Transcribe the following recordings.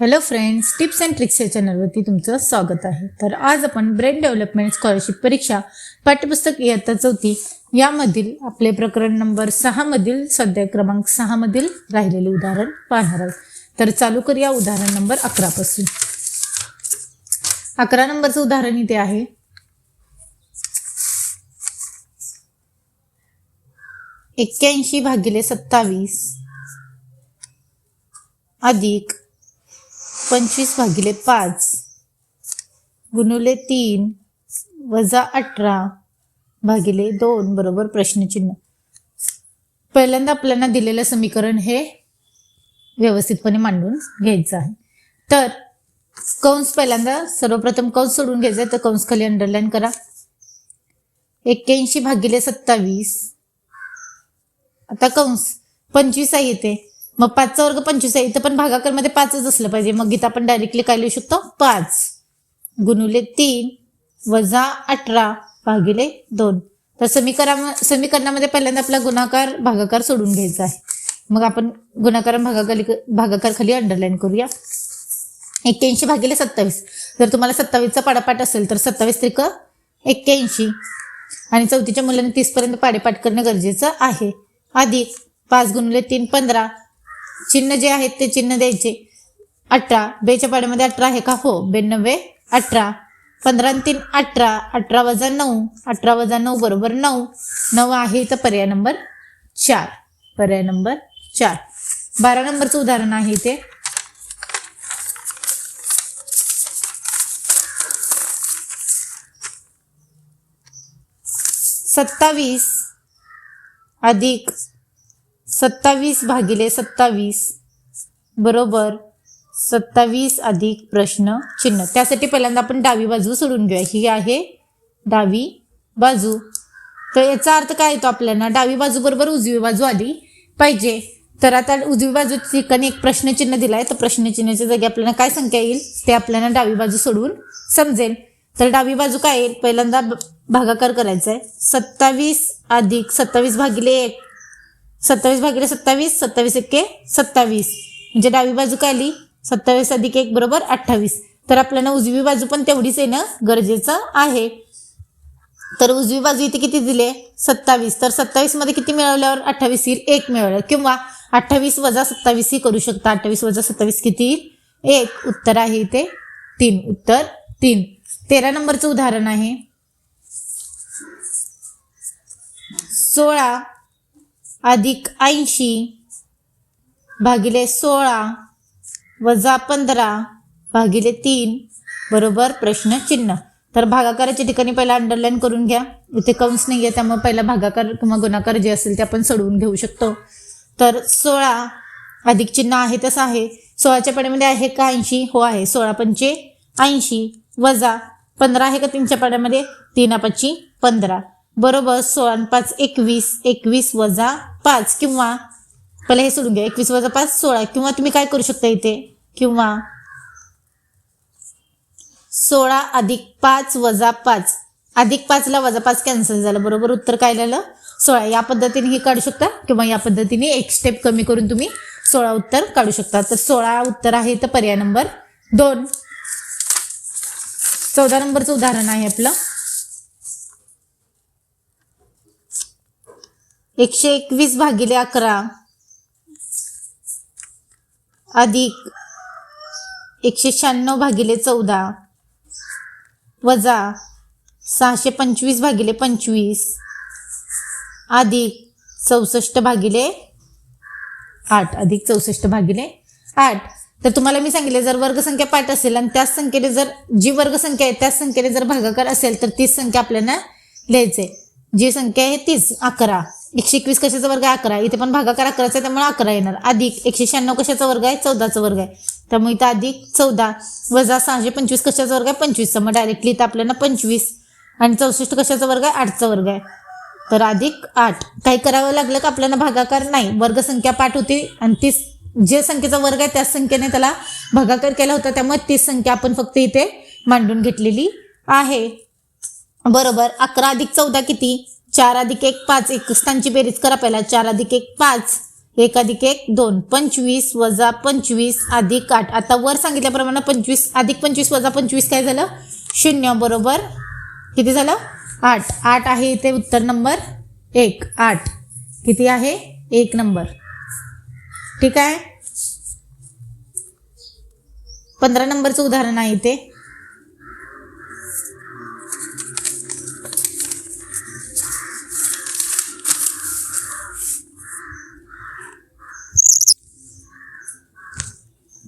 Hello friends tips and tricks या चॅनलवरती तुमचं स्वागत आहे. तर आज आपण ब्रेन डेव्हलपमेंट स्कॉलरशिप परीक्षा पाठ्यपुस्तक इयत्ता चौथी यामधील आपले प्रकरण नंबर सहामधील सध्या क्रमांक सहामधील राहिलेले उदाहरण पाहणार आहोत. तर चालू करूया उदाहरण नंबर अकरापासून अकरा नंबरचं उदाहरण इथे आहे. एक्क्याऐंशी भागिले सत्तावीस अधिक पंचवीस भागिले पाच गुणुले तीन वजा अठरा भागिले दोन बरोबर प्रश्नचिन्ह. पहिल्यांदा आपल्याला दिलेलं समीकरण हे व्यवस्थितपणे मांडून घ्यायचं आहे. तर कंस पहिल्यांदा सर्वप्रथम कंस सोडून घ्यायचा आहे तर कंस खाली अंडरलाईन करा. एक्क्याऐंशी भागिले सत्तावीस. आता कंस पंचवीस आहे येते मग पाचचा वर्ग पंचवीस आहे. इथं पण भागाकारमध्ये पाचच असलं पाहिजे. मग इथं आपण डायरेक्टली काय लिहू शकतो? पाच. गुणुले तीन वजा अठरा भागिले दोन. तर समीकरा समीकरणामध्ये पहिल्यांदा आपला गुणाकार भागाकार सोडून घ्यायचा आहे. मग आपण गुणाकार भागाखाली भागाकार खाली अंडरलाईन करूया. एक्क्याऐंशी भागिले सत्तावीस. जर तुम्हाला सत्तावीसचा पाडापाठ असेल तर सत्तावीस त्रिक एक्क्याऐंशी. आणि चौथीच्या मुलांनी तीसपर्यंत पाडेपाठ करणं गरजेचं आहे. अधिक पाच गुणले तीन पंधरा. चिन्ह जे आहेत ते चिन्ह द्यायचे. अठरा बेच्या पाड्यामध्ये अठरा आहे का? हो बेनव्वे अठरा पंधरा तीन अठरा. अठरा वजा नऊ अठरा वजा नऊ बरोबर नऊ. नऊ आहे तर पर्याय नंबर चार. पर्याय नंबर चार. बारा नंबरचं उदाहरण आहे ते सत्तावीस अधिक सत्तावीस भागिले सत्तावीस बरोबर सत्तावीस अधिक प्रश्न चिन्ह. त्यासाठी पहिल्यांदा आपण डावी बाजू सोडून घेऊया. ही आहे डावी बाजू. तर याचा अर्थ काय येतो आपल्याला? डावी बाजू बरोबर उजवी बाजू आली पाहिजे. तर आता उजवी बाजू ठिकाणी एक प्रश्नचिन्ह दिला आहे तर प्रश्नचिन्हाच्या जागी आपल्याला काय संख्या येईल? ते आपल्याला डावी बाजू सोडवून समजेल. तर डावी बाजू काय येईल? पहिल्यांदा भागाकार करायचा आहे सत्तावीस अधिक सत्तावीस भागिले एक. सत्तावीस भागिले सत्तावीस सत्तावीस एके सत्तावीस. म्हणजे डावी बाजू काय आली? सत्तावीस अधिक एक बरोबर अठ्ठावीस. तर आपल्याला उजवी बाजू पण तेवढीच येणं गरजेचं आहे. तर उजवी बाजू इथे किती दिले? सत्तावीस. तर सत्तावीसमध्ये किती मिळवल्यावर अठ्ठावीस येईल? एक मिळवलं किंवा अठ्ठावीस वजा सत्तावीस ही करू शकता. अठ्ठावीस वजा सत्तावीस किती येईल? एक. उत्तर आहे इथे तीन. उत्तर तीन. तेरा नंबरचं उदाहरण आहे. सोळा. अधिक ऐंशी भागिले सोळा वजा पंधरा भागिले तीन बरोबर? प्रश्न चिन्ह तर भागाकाराच्या ठिकाणी पहिला अंडरलाईन करून घ्या. इथे कंस नाही आहे त्यामुळे पहिला भागाकार किंवा गुणाकार जे असेल ते आपण सोडवून घेऊ शकतो. तर सोळा अधिक चिन्ह आहे तसं आहे. सोळाच्या पाड्यामध्ये आहे का ऐंशी? हो आहे. सोळा पंचे ऐंशी वजा पंधरा आहे का तीनच्या पाड्यामध्ये? तीन पाचची पंधरा. बरोबर? सोळा पाच एकवीस. एकवीस वजा पाच किंवा पहिले हे सोडून घ्या एकवीस वजा पाच सोळा. किंवा तुम्ही काय करू शकता इथे? किंवा सोळा अधिक पाच वजा पाच. अधिक पाचला वजा पाच कॅन्सल झालं. बरोबर? उत्तर काय झालं सोळा. या पद्धतीने हे काढू शकता. किंवा या पद्धतीने एक स्टेप कमी करून तुम्ही सोळा उत्तर काढू शकता. तर सोळा उत्तर आहे तर पर्याय नंबर दोन. चौदा नंबरचं उदाहरण आहे आपलं. एकशे एकवीस भागिले अकरा. अधिक एकशे शहाण्णव भागिले चौदा. वजा सहाशे पंचवीस भागिले पंचवीस. अधिक चौसष्ट भागिले आठ. अधिक चौसष्ट भागिले आठ. तर तुम्हाला मी सांगितले जर वर्गसंख्या पाठ असेल आणि त्याच संख्येने जर जी वर्गसंख्या आहे त्याच संख्येने जर भागाकार असेल तर तीच संख्या आपल्याला लिहायचे जी संख्या आहे तीच अकरा. एकशे एकवीस कशाचा वर्ग आहे? अकरा. इथे पण भागाकार अकराचा आहे त्यामुळे अकरा येणार. अधिक एकशे शहाण्णव कशाचा वर्ग आहे? चौदाचा वर्ग आहे. त्यामुळे इथं अधिक चौदा वजा सहाशे पंचवीस कशाचा वर्ग आहे? पंचवीसचा मग डायरेक्टली इथं आपल्याला पंचवीस आणि चौसष्ट कशाचा वर्ग आहे? आठचा वर्ग आहे. तर अधिक आठ. काही करावं लागलं का? आपल्याला भागाकार नाही. वर्गसंख्या पाठ होती आणि तीस जे संख्येचा वर्ग आहे त्याच संख्येने त्याला भागाकार केला होता. त्यामुळे तीस संख्या आपण फक्त इथे मांडून घेतलेली आहे. बरोबर. अकरा अधिक चौदा किती? चार अधिक एक पाच एक स्थानची बेरीज करा पहिला. चार अधिक एक पाच एक अधिक एक दोन. पंचवीस वजा पंचवीस अधिक आठ. आता वर सांगितल्याप्रमाणे पंचवीस अधिक पंचवीस वजा पंचवीस काय झालं? शून्य बरोबर किती झालं? आठ. आठ आहे इथे उत्तर नंबर एक. आठ. किती आहे? एक नंबर. ठीक आहे? पंधरा नंबरचं उदाहरण आहे इथे.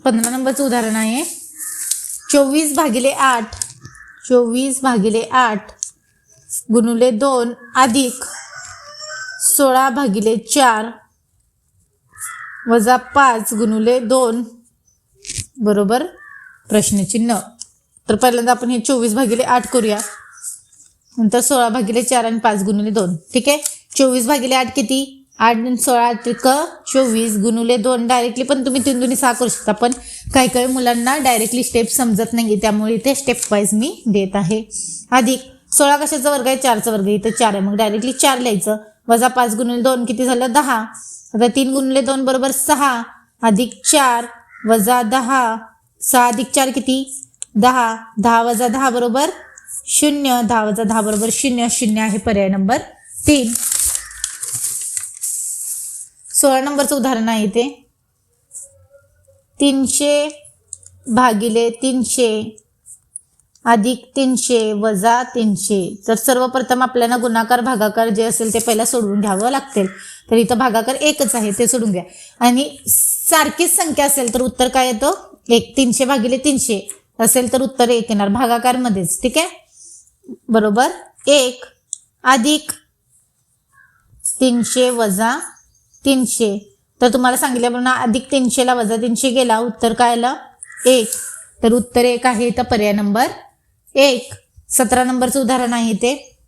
पंधरा नंबरचं उदाहरण आहे. चोवीस भागिले आठ चोवीस भागिले आठ गुणुले दोन अधिक सोळा भागिले चार वजा पाच गुणुले दोन. बरोबर? प्रश्नचिन्ह. तर पहिल्यांदा आपण हे चोवीस भागिले आठ करूया. नंतर सोळा भागिले चार आणि पाच गुणिले दोन. ठीक आहे? चोवीस भागिले आठ किती? आठ सोळा त्रिक चोवीस गुणुले दोन डायरेक्टली पण तुम्ही तीन दोन्ही सहा करू शकता. पण काही काही मुलांना डायरेक्टली स्टेप समजत नाही त्यामुळे इथे स्टेप वाईज मी देत आहे. अधिक सोळा कशाचा वर्ग आहे? चारचा वर्ग आहे. इथं चार आहे. मग डायरेक्टली चार लिहायचं. वजा पाच गुणुले दोन किती झालं? दहा. आता तीन गुणुले दोन बरोबर सहा. अधिक चार वजा दहा. सहा अधिक चार किती? दहा. दहा वजा दहा बरोबर शून्य. दहा वजा दहा बरोबर शून्य. शून्य आहे पर्याय नंबर तीन. सोळा नंबरचं उदाहरण आहे ते तीनशे भागिले तीनशे अधिक तीनशे वजा तीनशे. तर सर्वप्रथम आपल्याला गुणाकार भागाकार जे असेल ते पहिला सोडवून घ्यावं लागतील. तर इथं भागाकार एकच आहे ते सोडून घ्या. आणि सारखीच संख्या असेल तर उत्तर काय येतं? एक तीनशे भागिले तीनशे असेल तर उत्तर एक येणार भागाकारमध्येच ठीक आहे? बरोबर? एक अधिक तीनशे वजा तीनशे. तर तुम्हाला सांगितल्याप्रमाणे अधिक तीनशेला वजा तीनशे गेला. उत्तर काय आलं? एक. तर उत्तर एक आहे तर पर्याय नंबर एक. सतरा नंबरचं उदाहरण आहे ते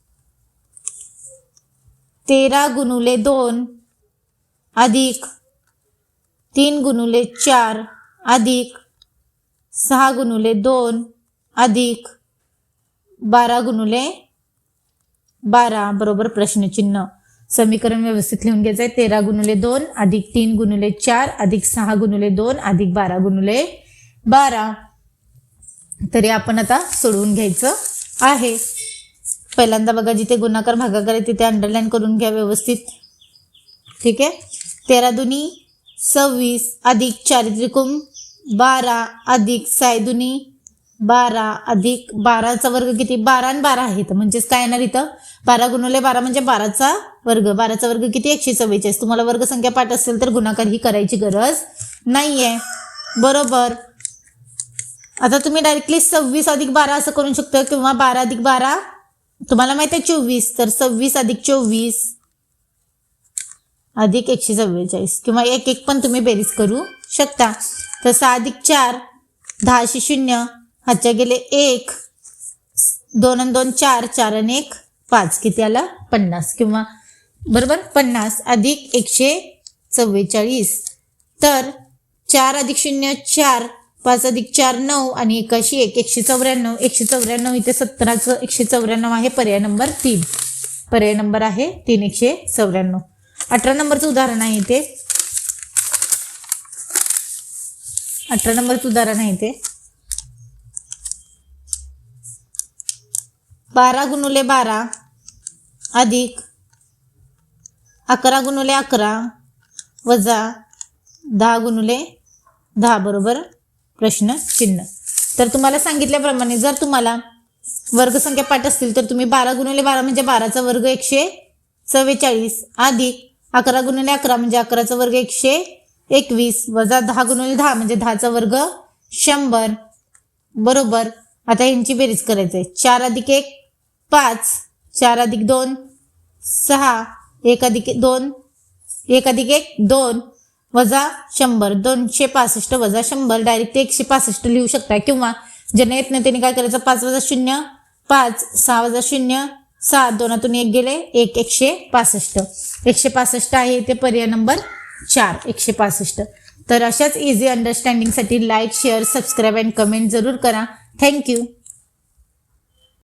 तेरा गुणुले दोन अधिक तीन गुणुले चार अधिक सहा गुणुले दोन अधिक बारा गुणुले बारा. बरोबर प्रश्नचिन्ह. समीकरण व्यवस्थित लिहून घ्यायचं आहे तेरा गुणुले दोन अधिक तीन गुणुले चार अधिक सहा गुणुले दोन अधिक बारा गुणुले बारा. तरी आपण आता सोडवून घ्यायचं आहे. पहिल्यांदा बघा जिथे गुणाकार भागाकार आहे तिथे अंडरलाईन करून घ्या व्यवस्थित. ठीक आहे? तेरा दुनी सव्वीस अधिक चारित्रिकोम बारा अधिक साय दुनी बारा अधिक बाराचा वर्ग किती? बारा आणि बारा आहेत. म्हणजेच काय येणार इथं? बारा गुणवले बारा म्हणजे बाराचा वर्ग. बाराचा वर्ग किती? एकशे चव्वेचाळीस. तुम्हाला वर्गसंख्या पाठ असेल तर गुणाकार ही करायची गरज नाहीये. बरोबर. आता तुम्ही डायरेक्टली सव्वीस अधिक बारा असं करू शकता किंवा बारा अधिक बारा. तुम्हाला माहिती आहे चोवीस. तर सव्वीस अधिक चोवीस अधिक एकशे चव्वेचाळीस किंवा एक एक पण तुम्ही बेरीज करू शकता. तर सहा अधिक चार दहाशे शून्य. हातच्या गेले एक दोन आणि दोन चार चार आणि एक पाच. किती आला? पन्नास. किंवा बरोबर? पन्नास अधिक एकशे चव्वेचाळीस. तर चार अधिक शून्य चार. पाच अधिक चार नऊ. आणि एकाशी एक. एकशे चौऱ्याण्णव. एकशे चौऱ्याण्णव इथे सत्तराचं एकशे चौऱ्याण्णव आहे. पर्याय नंबर तीन. पर्याय नंबर आहे तीन एकशे चौऱ्याण्णव. अठरा नंबरचं उदाहरण आहे इथे. अठरा नंबरचं उदाहरण आहे इथे. बारा गुणुले बारा अधिक अकरा गुणुले अकरा वजा दहा गुणुले दहा बरोबर प्रश्न चिन्ह. तर तुम्हाला सांगितल्याप्रमाणे जर तुम्हाला वर्गसंख्या पाठ असतील तर तुम्ही बारा गुणुले बारा म्हणजे बाराचा वर्ग एकशे चव्वेचाळीस. अधिक अकरा गुणुले अकरा म्हणजे अकराचा वर्ग एकशे एकवीस. वजा दहा गुणुले दहा म्हणजे दहाचा वर्ग शंभर. बरोबर. आता यांची बेरीज करायचं आहे चार अधिक एक पाच चार अधिक दोन सहा एक अधिक दोन एक अधिक एक दोन वजा शंभर. दोनशे पासष्ट वजा शंभर. डायरेक्ट एकशे पासष्ट लिहू शकता किंवा ज्यांना येत नाही त्यांनी काय करायचं? पाच वजा शून्य पाच सहा वजा शून्य सात. दोनातून एक गेले एक एकशे पासष्ट. एकशे पासष्ट आहे ते पर्याय नंबर चार. एकशे पासष्ट. तर अशाच easy अंडरस्टँडिंगसाठी like share subscribe and comment जरूर करा. Thank you